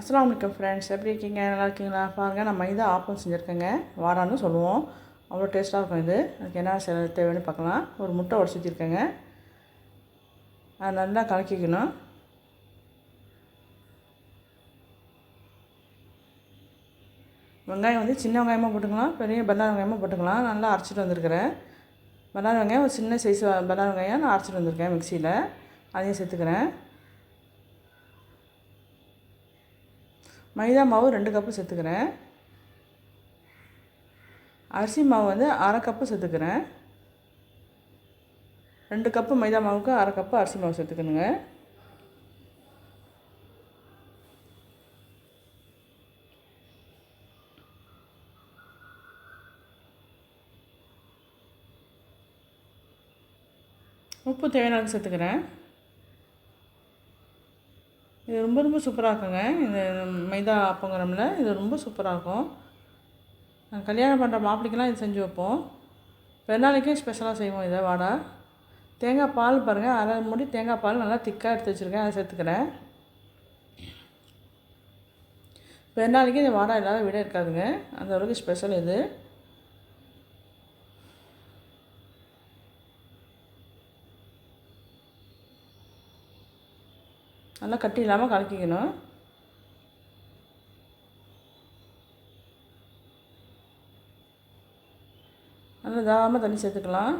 அஸ்லாம் வலைக்கம் ஃப்ரெண்ட்ஸ் எப்படி இருக்கீங்க? நல்லா இருக்கீங்களா? பாருங்கள் நான் மைதா ஆப்பம் செஞ்சுருக்கேங்க. வாடான்னு சொல்லுவோம். அவ்வளோ டேஸ்ட்டாக இருக்கும் இது. அதுக்கு என்ன செல தேவைன்னு பார்க்கலாம். ஒரு முட்டை உடச்சி வச்சுருக்கேங்க. அது நல்லா கலக்கிக்கணும். வெங்காயம் வந்து சின்ன வெங்காயமாக போட்டுக்கலாம். பெரிய பல்லாரி வெங்காயமாக போட்டுக்கலாம். நல்லா அரைச்சிட்டு வந்திருக்கிறேன். பல்லாரி வெங்காயம் ஒரு சின்ன சைஸ் பல்லாரி வெங்காயம் நான் அரைச்சிட்டு வந்திருக்கேன் மிக்சியில். அதையும் சேர்த்துக்கிறேன். மைதா மாவு ரெண்டு கப்பு சேர்த்துக்கிறேன். அரிசி மாவு வந்து அரை கப்பு சேர்த்துக்கிறேன். ரெண்டு கப்பு மைதா மாவுக்கு அரை கப்பு அரிசி மாவு சேர்த்துக்கணுங்க. உப்பு தேவையான சேர்த்துக்கிறேன். இது ரொம்ப ரொம்ப சூப்பராக இருக்குங்க. இந்த மைதா அப்பங்கிறோம்ல இது ரொம்ப சூப்பராக இருக்கும். நாங்கள் கல்யாணம் பண்ணுற மாப்பிளைக்கெல்லாம் இது செஞ்சு வைப்போம். பெருநாளைக்கும் ஸ்பெஷலாக செய்வோம் இதை வாடா. தேங்காய் பால் பாருங்கள் அரை மூடி தேங்காய் பால் நல்லா திக்காக எடுத்து வச்சுருக்கேன் அதை சேர்த்துக்கிறேன். பெருநாளைக்கு இந்த வாடா இல்லாத விட இருக்காதுங்க. அந்த அளவுக்கு ஸ்பெஷல் இது. நல்லா கட்டி இல்லாமல் கலக்கிக்கணும். நல்லா தாராளமாக தண்ணி சேர்த்துக்கலாம்.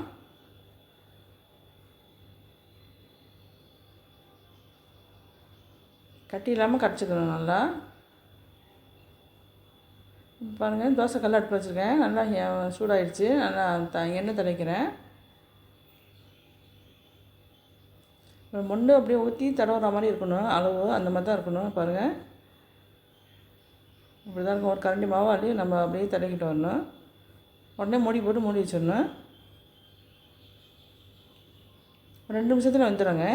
கட்டி இல்லாமல் கரைச்சிக்கணும் நல்லா. பாருங்கள் தோசை கல் அடுப்பு வச்சுருக்கேன். நல்லா சூடாகிடுச்சு நல்லா த எண்ணெய் தலைக்கிறேன் மண் அப்படியே ஊற்றி தடவுற மாதிரி இருக்கணும். அளவு அந்த மாதிரி தான் இருக்கணும். பாருங்கள் இப்படி தான் இருக்கும். ஒரு கரண்டி மாவாளி நம்ம அப்படியே தடவிக்கிட்டு வரணும். உடனே மூடி போட்டு மூடி வச்சிடணும். ரெண்டு நிமிஷத்தில் வந்துடுங்க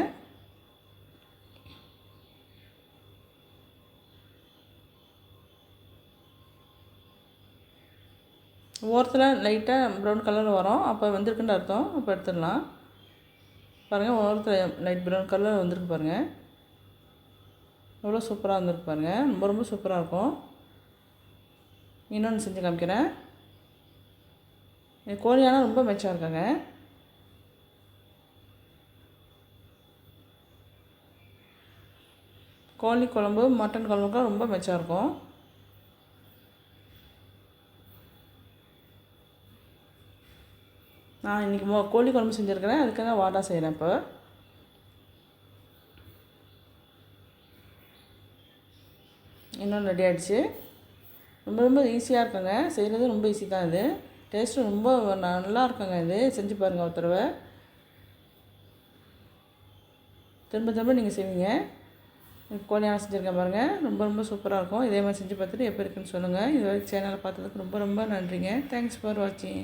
ஓரத்தில் லைட்டாக ப்ரௌன் கலர் வரும். அப்போ வந்திருக்குன்னு அர்த்தம். அப்போ எடுத்துடலாம். பாருங்கள் ஓரத்தில் லைட் ப்ரௌன் கலர் வந்திருக்கு பாருங்கள் எவ்வளோ சூப்பராக வந்திருக்கு பாருங்கள் ரொம்ப ரொம்ப சூப்பராக இருக்கும். இன்னொன்று செஞ்சு காமிக்கிறேன். கோழியானா ரொம்ப மெச்சாக இருக்காங்க. கோழி குழம்பு மட்டன் குழம்புக்கெலாம் ரொம்ப மெச்சாக இருக்கும். நான் இன்றைக்கி மோ கோழி குழம்பு செஞ்சுருக்கிறேன். அதுக்காக வாடா செய்கிறேன் இப்போ. இன்னும் ரெடி ஆகிடுச்சு ரொம்ப ரொம்ப ஈஸியாக இருக்குங்க. செய்கிறது ரொம்ப ஈஸி தான் இது. டேஸ்ட்டு ரொம்ப நல்லா இருக்குங்க இது. செஞ்சு பாருங்கள் ஒரு தடவை. திரும்ப திரும்ப நீங்கள் செய்வீங்க. கோழியான செஞ்சுருக்கேன் பாருங்கள் ரொம்ப ரொம்ப சூப்பராக இருக்கும். இதே மாதிரி செஞ்சு பார்த்துட்டு எப்போ இருக்குன்னு சொல்லுங்கள் இது வரைக்கும் சேனலை பார்த்ததுக்கு ரொம்ப ரொம்ப நன்றிங்க. தேங்க்ஸ் ஃபார் வாட்சிங்